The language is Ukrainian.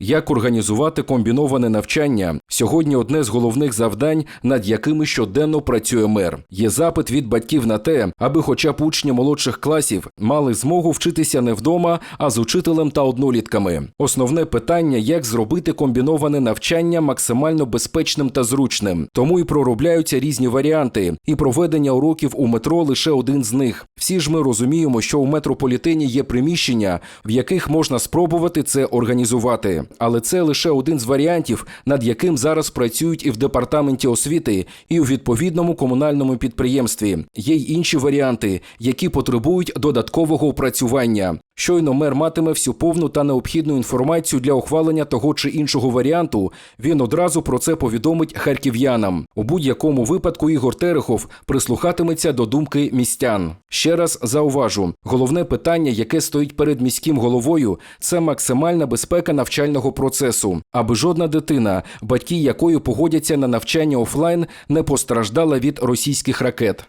Як організувати комбіноване навчання сьогодні одне з головних завдань, над якими щоденно працює мер. Є запит від батьків на те, аби хоча б учні молодших класів мали змогу вчитися не вдома, а з учителем та однолітками. Основне питання, як зробити комбіноване навчання максимально безпечним та зручним. Тому і проробляються різні варіанти, і проведення уроків у метро лише один з них. Всі ж ми розуміємо, що у метрополітені є приміщення, в яких можна спробувати це організувати. Але це лише один з варіантів, над яким зараз працюють і в департаменті освіти, і у відповідному комунальному підприємстві. Є й інші варіанти, які потребують додаткового опрацювання. Щойно мер матиме всю повну та необхідну інформацію для ухвалення того чи іншого варіанту. Він одразу про це повідомить харків'янам. У будь-якому випадку Ігор Терехов прислухатиметься до думки містян. Ще раз зауважу: головне питання, яке стоїть перед міським головою, це максимальна безпека навчального процесу, аби жодна дитина, батьки якої погодяться на навчання офлайн, не постраждала від російських ракет.